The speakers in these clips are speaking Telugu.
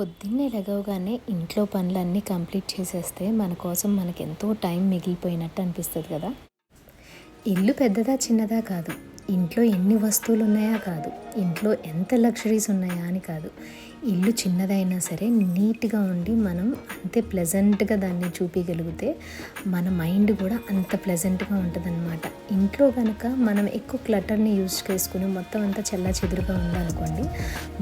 పొద్దున్నే లెగవగానే ఇంట్లో పనులన్నీ కంప్లీట్ చేసేస్తే మన కోసం మనకి ఎంతో టైం మిగిలిపోయినట్టు అనిపిస్తుంది కదా. ఇల్లు పెద్దదా చిన్నదా కాదు. ఇంట్లో ఎన్ని వస్తువులు ఉన్నాయా కాదు. ఇంట్లో ఎంత లగ్జరీస్ ఉన్నాయా అని కాదు. ఇల్లు చిన్నదైనా సరే నీట్గా ఉండి మనం అంతే ప్లెజెంట్గా దాన్ని చూపించగలిగితే మన మైండ్ కూడా అంత ప్లెజెంట్గా ఉంటుందన్నమాట. ఇంట్లో కనుక మనం ఎక్కువ క్లటర్ని యూజ్ చేసుకుని మొత్తం అంతా చెల్లా చెదురుగా ఉందనుకోండి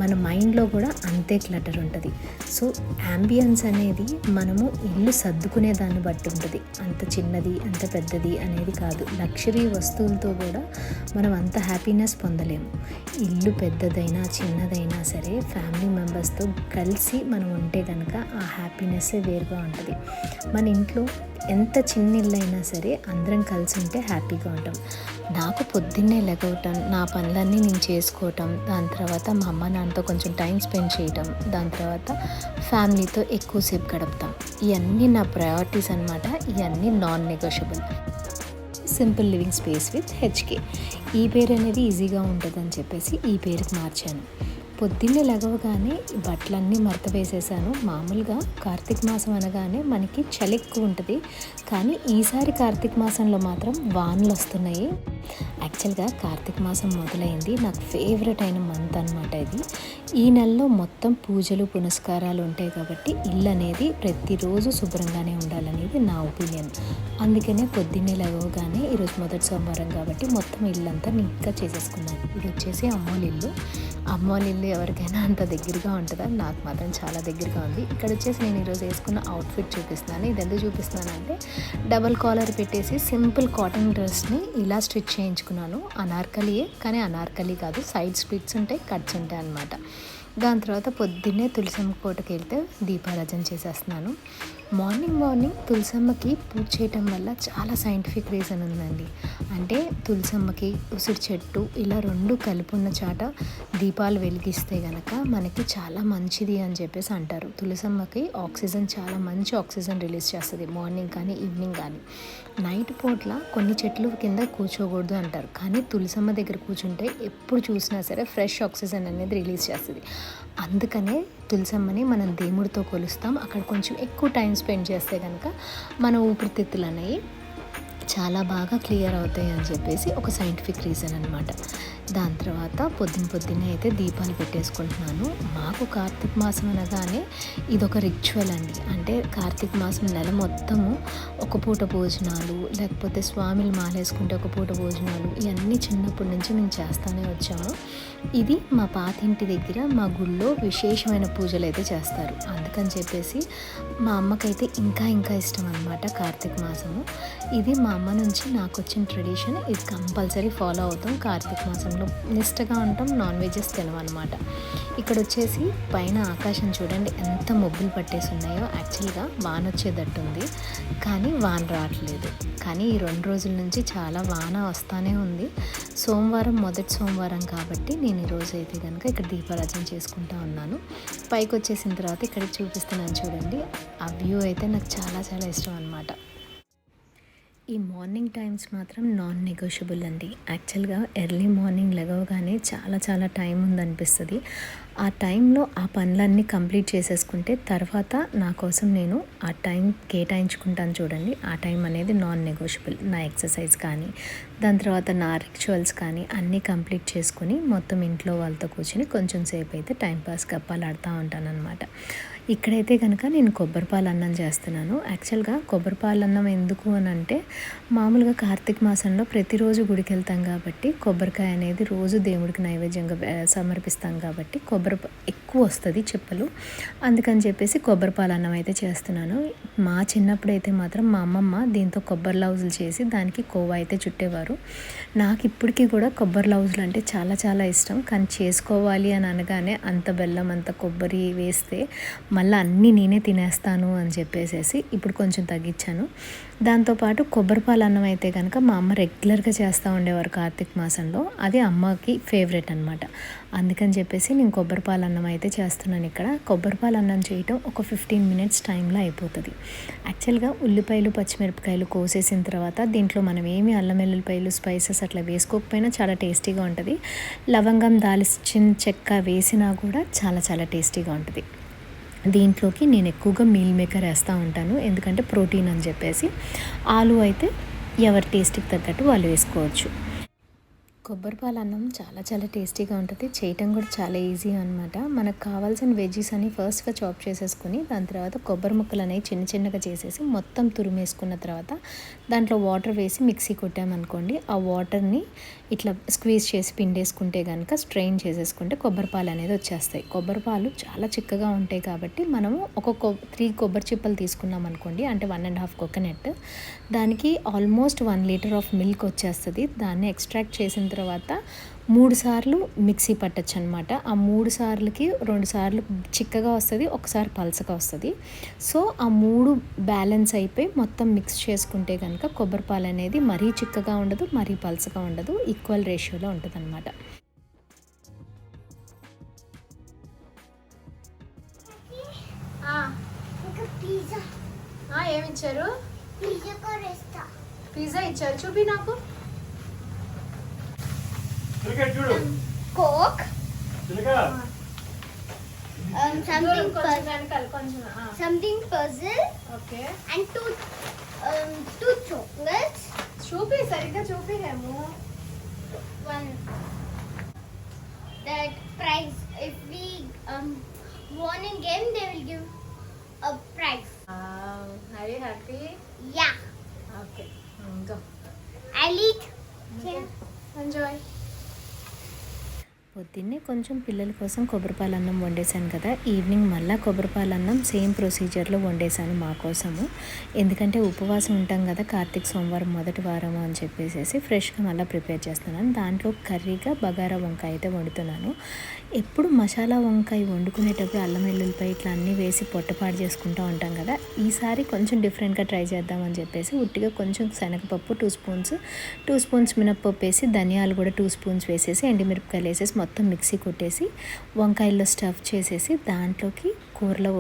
మన మైండ్లో కూడా అంతే క్లటర్ ఉంటుంది. సో యాంబియన్స్ అనేది మనము ఇల్లు సర్దుకునే దాన్ని బట్టి ఉంటుంది. అంత చిన్నది అంత పెద్దది అనేది కాదు. లక్షరీ వస్తువులతో కూడా మనం అంత హ్యాపీనెస్ పొందలేము. ఇల్లు పెద్దదైనా చిన్నదైనా సరే ఫ్యామిలీ మెంబర్స్తో కలిసి మనం ఉంటే కనుక ఆ హ్యాపీనెస్ వేరుగా ఉంటుంది. మన ఇంట్లో ఎంత చిన్న ఇల్లు అయినా సరే అందరం కలిసి ఉంటే హ్యాపీగా ఉంటాం. నాకు పొద్దున్నే లెగవటం నా పనులన్నీ నేను చేసుకోవటం దాని తర్వాత మా అమ్మ నాన్నతో కొంచెం టైం స్పెండ్ చేయటం దాని తర్వాత ఫ్యామిలీతో ఎక్కువసేపు గడుపుతాం. ఇవన్నీ నా ప్రయారిటీస్ అనమాట ఇవన్నీ non negotiable simple living space with HK ఈ పేరు అనేది ఈజీగా ఉంటుందని చెప్పేసి ఈ పేరుకి మార్చాను. పొద్దున్నే లెగవగానే బట్టలన్నీ మడత వేసేసాను మామూలుగా కార్తీక మాసం అనగానే మనకి చలి ఎక్కువ ఉంటుంది. కానీ ఈసారి కార్తీక మాసంలో మాత్రం వానలు వస్తున్నాయి యాక్చువల్గా కార్తీక మాసం మొదలైంది. నాకు ఫేవరెట్ అయిన మంత్ అనమాట ఇది. ఈ నెలలో మొత్తం పూజలు పునస్కారాలు ఉంటాయి కాబట్టి ఇల్లు అనేది ప్రతిరోజు శుభ్రంగానే ఉండాలనేది నా ఒపీనియన్ అందుకనే పొద్దున్నే లేవగానే ఈరోజు మొదటి సోమవారం కాబట్టి మొత్తం ఇల్లంతా నీట్గా చేసేసుకున్నాను. ఇది వచ్చేసి అమ్మోళ్ళ ఇల్లు. అమ్మోళ్ళ ఇల్లు ఎవరికైనా అంత దగ్గరగా ఉంటుందా? నాకు మాత్రం చాలా దగ్గరగా ఉంది. ఇక్కడ వచ్చేసి నేను ఈరోజు వేసుకున్న అవుట్ఫిట్ చూపిస్తున్నాను. ఇది ఎందుకు చూపిస్తున్నాను అంటే డబల్ కాలర్ పెట్టేసి సింపుల్ కాటన్ డ్రెస్ని ఇలా స్టిచ్ చేయించుకున్నాను. అనార్కలియే కానీ అనార్కలి కాదు. సైడ్ స్ప్లిట్స్ ఉంటాయి కట్స్ ఉంటాయి అనమాట దాని తర్వాత పొద్దున్నే తులసమ్మ కోటకి వెళ్తే దీపారాజన చేసేస్తున్నాను. మార్నింగ్ మార్నింగ్ తులసమ్మకి పూజ చేయటం వల్ల చాలా సైంటిఫిక్ రీజన్ ఉందండి. అంటే తులసమ్మకి ఉసిరి చెట్టు ఇలా రెండు కలిపి ఉన్న చాట దీపాలు వెలిగిస్తే గనక మనకి చాలా మంచిది అని చెప్పేసి అంటారు. తులసమ్మకి ఆక్సిజన్ చాలా మంచి ఆక్సిజన్ రిలీజ్ చేస్తుంది మార్నింగ్ కానీ ఈవినింగ్ కానీ. నైట్ పూట్ల కొన్ని చెట్లు కింద కూర్చోకూడదు అంటారు. కానీ తులసమ్మ దగ్గర కూర్చుంటే ఎప్పుడు చూసినా సరే ఫ్రెష్ ఆక్సిజన్ అనేది రిలీజ్ చేస్తుంది. అందుకనే తులసమ్మని మనం దేవుడితో కొలుస్తాం. అక్కడ కొంచెం ఎక్కువ టైం స్పెండ్ చేస్తే కనుక మన ఊపిరితిత్తులు అనేవి చాలా బాగా క్లియర్ అవుతాయి అని చెప్పేసి ఒక సైంటిఫిక్ రీజన్ అనమాట దాని తర్వాత పొద్దున పొద్దున్నే అయితే దీపాలు పెట్టేసుకుంటున్నాను. మాకు కార్తీక మాసం అనగానే ఇదొక రిచువల్ అండి. అంటే కార్తీక మాసం నెల మొత్తము ఒక పూట భోజనాలు లేకపోతే స్వామిలు మాలేసుకుంటే ఒక పూట భోజనాలు ఇవన్నీ చిన్నప్పటి నుంచి మేము చేస్తూనే వచ్చాము. ఇది మా పాతింటి దగ్గర మా గుళ్ళో విశేషమైన పూజలు అయితే చేస్తారు. అందుకని చెప్పేసి మా అమ్మకైతే ఇంకా ఇంకా ఇష్టం అనమాట కార్తీక మాసము. ఇది మా అమ్మ నుంచి నాకు వచ్చిన ట్రెడిషన్ ఇది కంపల్సరీ ఫాలో అవుతాం. కార్తీక మాసంలో నిష్టగా ఉంటాం నాన్ వెజెస్ తినమన్నమాట. ఇక్కడ వచ్చేసి పైన ఆకాశం చూడండి ఎంత మొబ్బులు పట్టేసి ఉన్నాయో యాక్చువల్గా వాన వచ్చేటట్టు ఉంది కానీ వాన రావట్లేదు. కానీ ఈ రెండు రోజుల నుంచి చాలా వాన వస్తానే ఉంది. సోమవారం మొదటి సోమవారం కాబట్టి నేను ఈరోజు అయితే కనుక ఇక్కడ దీపారాజన చేసుకుంటా ఉన్నాను. పైకి వచ్చేసిన తర్వాత ఇక్కడ చూపిస్తున్నాను చూడండి. ఆ వ్యూ అయితే నాకు చాలా చాలా ఇష్టం అనమాట ఈ మార్నింగ్ టైమ్స్ మాత్రం నాన్ నెగోషియబుల్ అండి. యాక్చువల్గా ఎర్లీ మార్నింగ్ లెగవగానే చాలా చాలా టైం ఉందనిపిస్తుంది. ఆ టైంలో ఆ పనులన్నీ కంప్లీట్ చేసేసుకుంటే తర్వాత నా కోసం నేను ఆ టైం కేటాయించుకుంటాను చూడండి. ఆ టైం అనేది నాన్ నెగోషియబుల్ నా ఎక్సర్సైజ్ కానీ దాని తర్వాత నా రిచువల్స్ కానీ అన్నీ కంప్లీట్ చేసుకుని మొత్తం ఇంట్లో వాళ్ళతో కూర్చొని కొంచెం సేపు అయితే టైంపాస్ కప్పాలాడుతూ ఉంటాను అనమాట ఇక్కడైతే కనుక నేను కొబ్బరిపాలు అన్నం చేస్తున్నాను. యాక్చువల్గా కొబ్బరిపాలు అన్నం ఎందుకు అని అంటే మామూలుగా కార్తీక మాసంలో ప్రతిరోజు గుడికి వెళ్తాం కాబట్టి కొబ్బరికాయ అనేది రోజు దేవుడికి నైవేద్యంగా సమర్పిస్తాం కాబట్టి కొబ్బరి ఎక్కువ వస్తుంది చెప్పలు. అందుకని చెప్పేసి కొబ్బరిపాలు అన్నం అయితే చేస్తున్నాను. మా చిన్నప్పుడు అయితే మాత్రం మా అమ్మమ్మ దీంతో కొబ్బరి లౌజులు చేసి దానికి కోవా అయితే చుట్టేవారు. నాకు ఇప్పటికీ కూడా కొబ్బరి లౌజులు అంటే చాలా చాలా ఇష్టం. కానీ చేసుకోవాలి అని అనగానే అంత బెల్లం అంత కొబ్బరి వేస్తే మళ్ళీ అన్నీ నేనే తినేస్తాను అని చెప్పేసేసి ఇప్పుడు కొంచెం తగ్గించాను. దాంతోపాటు కొబ్బరిపాలు అన్నం అయితే కనుక మా అమ్మ రెగ్యులర్గా చేస్తూ ఉండేవారు కార్తీక మాసంలో. అది అమ్మకి ఫేవరెట్ అనమాట అందుకని చెప్పేసి నేను కొబ్బరిపాలు అన్నం అయితే చేస్తున్నాను ఇక్కడ. కొబ్బరిపాలు అన్నం చేయటం ఒక ఫిఫ్టీన్ మినిట్స్ టైంలో అయిపోతుంది. యాక్చువల్గా ఉల్లిపాయలు పచ్చిమిరపకాయలు కోసేసిన తర్వాత దీంట్లో మనం ఏమి అల్లం వెల్లుల్లిపాయలు స్పైసెస్ అట్లా వేసుకోకపోయినా చాలా టేస్టీగా ఉంటుంది. లవంగం దాల్చిన చెక్క వేసినా కూడా చాలా చాలా టేస్టీగా ఉంటుంది. దీంట్లోకి నేను ఎక్కువగా మీల్ మేకర్ వేస్తూ ఉంటాను. ఎందుకంటే ప్రోటీన్ అని చెప్పేసి. ఆలు అయితే ఎవరి టేస్ట్కి తగ్గట్టు వాళ్ళు వేసుకోవచ్చు. కొబ్బరి పాల అన్నం చాలా చాలా టేస్టీగా ఉంటుంది. చేయటం కూడా చాలా ఈజీ అనమాట మనకు కావాల్సిన వెజ్జీస్ అని ఫస్ట్గా చాప్ చేసేసుకుని దాని తర్వాత కొబ్బరి ముక్కలు అనేవి చిన్న చిన్నగా చేసేసి మొత్తం తురిమేసుకున్న తర్వాత దాంట్లో వాటర్ వేసి మిక్సీ కొట్టామనుకోండి ఆ వాటర్ని ఇట్లా స్క్వీజ్ చేసి పిండేసుకుంటే కనుక స్ట్రెయిన్ చేసేసుకుంటే కొబ్బరి పాలు అనేది వచ్చేస్తాయి. కొబ్బరి పాలు చాలా చిక్కగా ఉంటాయి కాబట్టి మనము ఒక కొ త్రీ కొబ్బరి చిప్పలు తీసుకున్నాం అనుకోండి అంటే వన్ అండ్ హాఫ్ కోకోనట్ దానికి almost one litre of milk వచ్చేస్తుంది. దాన్ని ఎక్స్ట్రాక్ట్ చేసిన తర్వాత మూడు సార్లు మిక్సీ పట్టచ్చు అనమాట ఆ మూడు సార్లకి రెండు సార్లు చిక్కగా వస్తుంది ఒకసారి పలసగా వస్తుంది. సో ఆ మూడు బ్యాలెన్స్ అయిపోయి మొత్తం మిక్స్ చేసుకుంటే కనుక కొబ్బరి పాలు అనేది మరీ చిక్కగా ఉండదు మరీ పలసగా ఉండదు ఈక్వల్ రేషియోలో ఉంటుంది అనమాట పిజ్జా ఇచ్చారు. చూపి నాకు. కోక్ చిలక um, something puzzle, వెనకాల కొంచెం something puzzle okay and two um, two chocolates చూపి సరిగ్గా చూపిలేము one that prize if we um won a game they will give a prize hurry happy yeah okay ఇంకా i'll eat ఎంజాయ్ పొద్దున్నే కొంచెం పిల్లల కోసం కొబ్బరిపాలు అన్నం వండేశాను కదా. ఈవినింగ్ మళ్ళీ కొబ్బరిపాలు అన్నం సేమ్ ప్రొసీజర్లో వండేశాను మా కోసము. ఎందుకంటే ఉపవాసం ఉంటాం కదా కార్తీక సోమవారం మొదటి వారం అని చెప్పేసి ఫ్రెష్గా మళ్ళీ ప్రిపేర్ చేస్తున్నాను. దాంట్లో కర్రీగా బగారా వంకాయ అయితే వండుతున్నాను. ఎప్పుడు మసాలా వంకాయ వండుకునేటప్పుడు అల్లం వెల్లుల్లిపై ఇట్లా అన్నీ వేసి పొట్టపాటు చేసుకుంటూ ఉంటాం కదా ఈసారి కొంచెం డిఫరెంట్గా ట్రై చేద్దామని చెప్పేసి ఉట్టిగా కొంచెం శనగపప్పు టూ స్పూన్స్ టూ స్పూన్స్ మినప్పప్పు వేసి ధనియాలు కూడా టూ స్పూన్స్ వేసేసి ఎండిమిరపకాయలు వేసేసి మొత్తం మిక్సీ కొట్టేసి వంకాయల్లో స్టఫ్ చేసేసి దాంట్లోకి కూరలో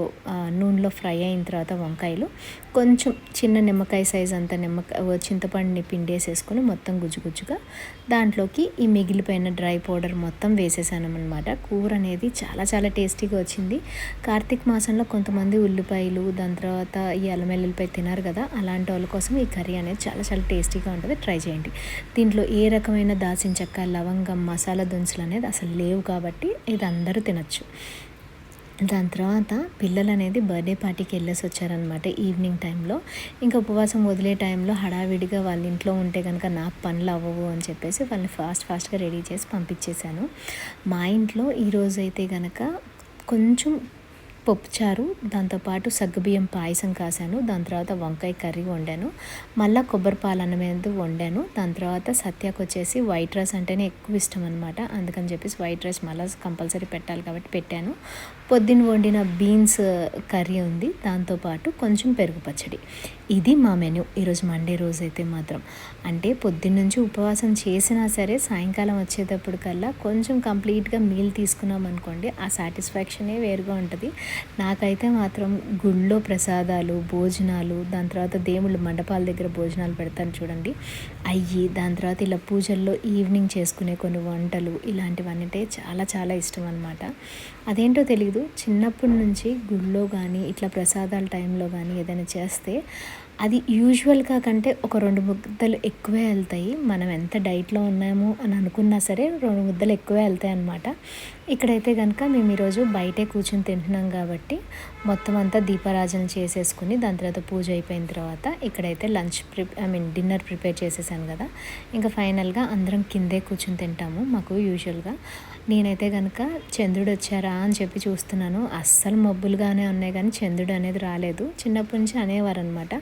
నూనెలో ఫ్రై అయిన తర్వాత వంకాయలు కొంచెం చిన్న నిమ్మకాయ సైజ్ అంత నిమ్మకాయ చింతపండుని పిండేసేసుకొని మొత్తం గుజ్జు గుజ్జుగా దాంట్లోకి ఈ మిగిలిపోయిన డ్రై పౌడర్ మొత్తం వేసేసానమనమాట కూర అనేది చాలా చాలా టేస్టీగా వచ్చింది. కార్తీక మాసంలో కొంతమంది ఉల్లిపాయలు దాని తర్వాత ఈ అల్లం వెల్లుల్లిపాయ తినారు కదా అలాంటి వాళ్ళ కోసం ఈ కర్రీ అనేది చాలా చాలా టేస్టీగా ఉంటుంది. ట్రై చేయండి. దీంట్లో ఏ రకమైన దాచిన చెక్క లవంగం మసాలా దినుసులు అనేది అసలు లేవు కాబట్టి ఇది అందరూ తినచ్చు. దాని తర్వాత పిల్లలు అనేది బర్త్డే పార్టీకి వెళ్ళేసి వచ్చారనమాట ఈవినింగ్ టైంలో. ఇంకా ఉపవాసం వదిలే టైంలో హడావిడిగా వాళ్ళ ఇంట్లో ఉంటే కనుక నాకు పనులు అవ్వవు అని చెప్పేసి వాళ్ళని ఫాస్ట్ ఫాస్ట్గా రెడీ చేసి పంపించేశాను. మా ఇంట్లో ఈరోజైతే కనుక కొంచెం పప్పుచారు దాంతోపాటు సగ్గుబియ్యం పాయసం కాశాను దాని తర్వాత వంకాయ కర్రీ వండాను మళ్ళీ కొబ్బరి పాలు అన్నం అనేది వండాను దాని తర్వాత సత్యాకు వచ్చేసి వైట్ రైస్ అంటేనే ఎక్కువ ఇష్టం అనమాట అందుకని చెప్పేసి వైట్ రైస్ మళ్ళీ కంపల్సరీ పెట్టాలి కాబట్టి పెట్టాను. పొద్దున్న వండిన బీన్స్ కర్రీ ఉంది దాంతోపాటు కొంచెం పెరుగు పచ్చడి. ఇది మా మెనూ. ఈరోజు మండే రోజు అయితే మాత్రం. అంటే పొద్దున్నుంచి ఉపవాసం చేసినా సరే సాయంకాలం వచ్చేటప్పుడు కల్లా కొంచెం కంప్లీట్గా మీల్ తీసుకున్నాం అనుకోండి ఆ సాటిస్ఫాక్షనే వేరుగా ఉంటుంది. నాకైతే మాత్రం గుళ్ళో ప్రసాదాలు భోజనాలు దాని తర్వాత దేవుళ్ళు మండపాల దగ్గర భోజనాలు పెడతాను చూడండి. అయ్యి దాని తర్వాత ఇలా పూజల్లో ఈవినింగ్ చేసుకునే కొన్ని వంటలు ఇలాంటివన్నీ అంటే చాలా చాలా ఇష్టం అనమాట అదేంటో తెలియదు చిన్నప్పటి నుంచి గుళ్ళో కానీ ఇట్లా ప్రసాదాల టైంలో కానీ ఏదైనా చేస్తే అది యూజువల్గా కంటే ఒక రెండు ముద్దలు ఎక్కువే వెళ్తాయి. మనం ఎంత డైట్లో ఉన్నామో అని అనుకున్నా సరే రెండు ముద్దలు ఎక్కువే వెళ్తాయి అనమాట ఇక్కడైతే కనుక మేము ఈరోజు బయటే కూర్చొని తింటున్నాం కాబట్టి మొత్తం అంతా దీపారాజన చేసేసుకుని దాని తర్వాత పూజ అయిపోయిన తర్వాత ఇక్కడైతే lunch prep I mean dinner prepare చేసేసాను కదా. ఇంకా ఫైనల్గా అందరం కిందే కూర్చొని తింటాము మాకు యూజువల్గా. నేనైతే కనుక చంద్రుడు వచ్చారా అని చెప్పి చూస్తున్నాను. అస్సలు మబ్బులుగానే ఉన్నాయి కానీ చంద్రుడు అనేది రాలేదు. చిన్నప్పటి నుంచి అనేవారు అనమాట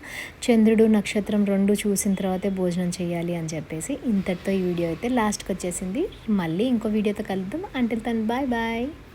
చంద్రుడు నక్షత్రం రెండు చూసిన తర్వాతే భోజనం చేయాలి అని చెప్పేసి ఇంతటితో ఈ వీడియో అయితే లాస్ట్కి వచ్చేసింది. మళ్ళీ ఇంకో వీడియోతో కలుద్దాం. అంటే తను bye bye.